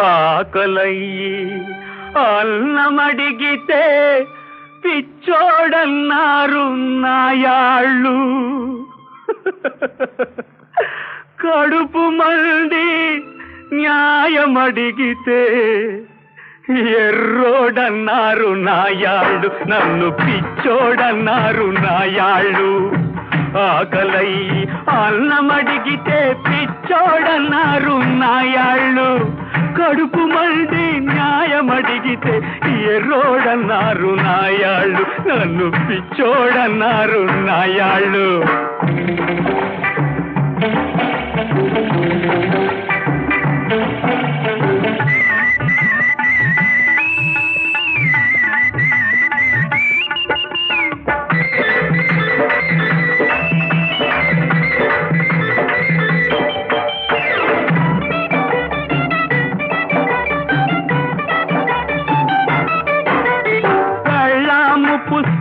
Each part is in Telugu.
ఆకలయ్యి అన్నమడిగితే పిచ్చోడన్నారు నాయాళ్ళు కడుపు మండి న్యాయమడిగితే ఎర్రోడన్నారు నాయాళ్ళు నన్ను పిచ్చోడన్నారు నాయాళ్ళు ఆకలయ్యి అన్నమడిగితే పిచ్చోడన్నారు నాయాళ్ళు కడుపు మండి న్యాయమడిగితే ఎర్రోడన్నారు నాయాళ్ళు నన్ను పిచ్చోడన్నారు నాయాళ్ళు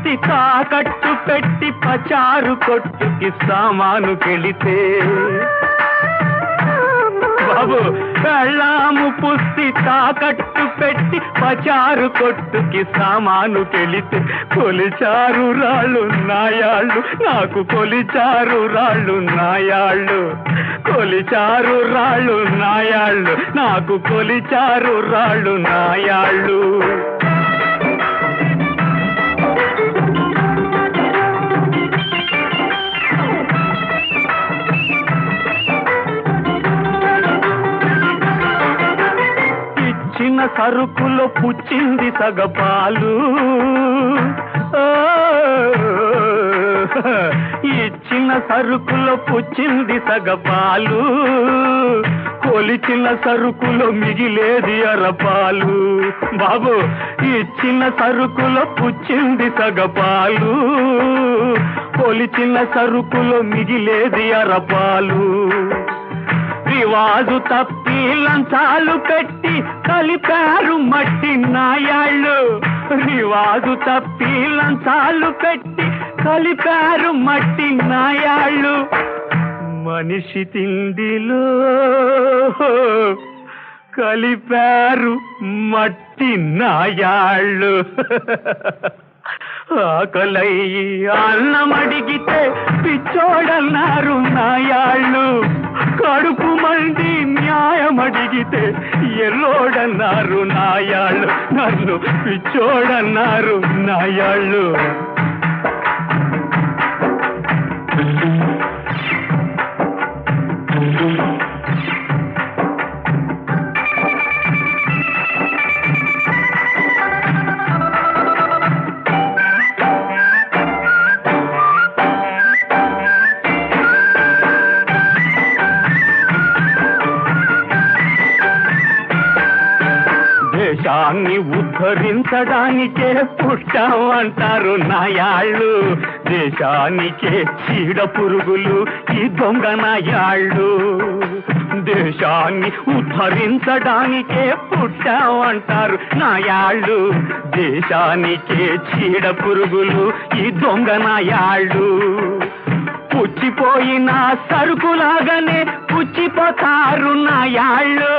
పుస్తి తాకట్టు పెట్టి పచారు కొట్టుకి సామాను కెళితే. బాబు కళ్ళాము పుస్తి తాకట్టు పెట్టి పచారు కొట్టుకి సామాను కెళితే. కొలిచారు రాళ్ళు నాయాళ్ళు నాకు కొలిచారు రాళ్ళు నాయాళ్ళు. కొలిచారు రాళ్ళు నాయాళ్ళు నాకు కొలిచారు రాళ్ళు నాయాళ్ళు. కరుకులో పుచ్చింది సగపాలు. ఇచ్చిన సరుకులో పుచ్చింది సగపాలు. కొలిచిన సరుకులో మిగిలేది అరపాలు. బాబు ఇచ్చిన సరుకులో పుచ్చింది సగపాలు. కొలిచిన సరుకులో మిగిలేది అరపాలు. రివాజు తప్పి లంచాలు పెట్టి కలిపారు మట్టి నాయాళ్ళు. రివాజు తప్పి లంచాలు పెట్టి కలిపారు మట్టి నాయాళ్ళు. మనిషి తిండిలో కలిపారు మట్టి నాయాళ్ళు. ఆకలై అన్నమడిగితే తాగితే ఎల్లోడన్నారు నాయాళ్ళు. నన్ను పిచ్చోడన్నారు నాయాళ్ళు. దాన్ని ఉద్ధరించడానికే పుట్టామంటారు నాయాళ్ళు. దేశానికే చీడ పురుగులు ఈ దొంగ నాయాళ్ళు. దేశాన్ని ఉద్ధరించడానికే పుట్టామంటారు నాయాళ్ళు. దేశానికే చీడ పురుగులు ఈ దొంగ నాయాళ్ళు. పుచ్చిపోయిన సరుకులాగానే పుచ్చిపోతారు నాయాళ్ళు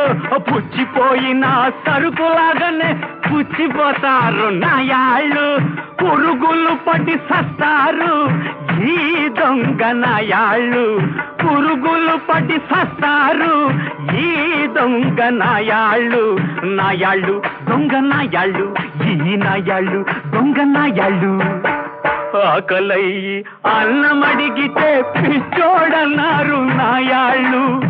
పుచ్చిపోయిన సరుకులాగానే పుచ్చిపోతారు నాయాళ్ళు పురుగులు పడి సస్తారు ఈ దొంగ నాయాళ్ళు పురుగులు పడి సస్తారు ఈ దొంగ నాయాళ్ళు నాయాళ్ళు దొంగ నాయాళ్ళు ఈ నాయాళ్ళు దొంగ నాయాళ్ళు ఆకలయ్యి అన్నమడిగితే పిచ్చోడన్నారు నాయాళ్ళు.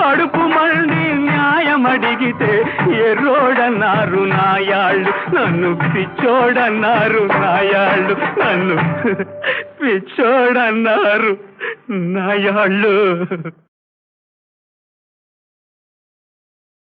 కడుపు మండి న్యాయమడిగితే ఎర్రోడన్నారు నాయాళ్ళు. నన్ను పిచ్చోడన్నారు నాయాళ్ళు. నన్ను పిచ్చోడన్నారు నాయాళ్ళు.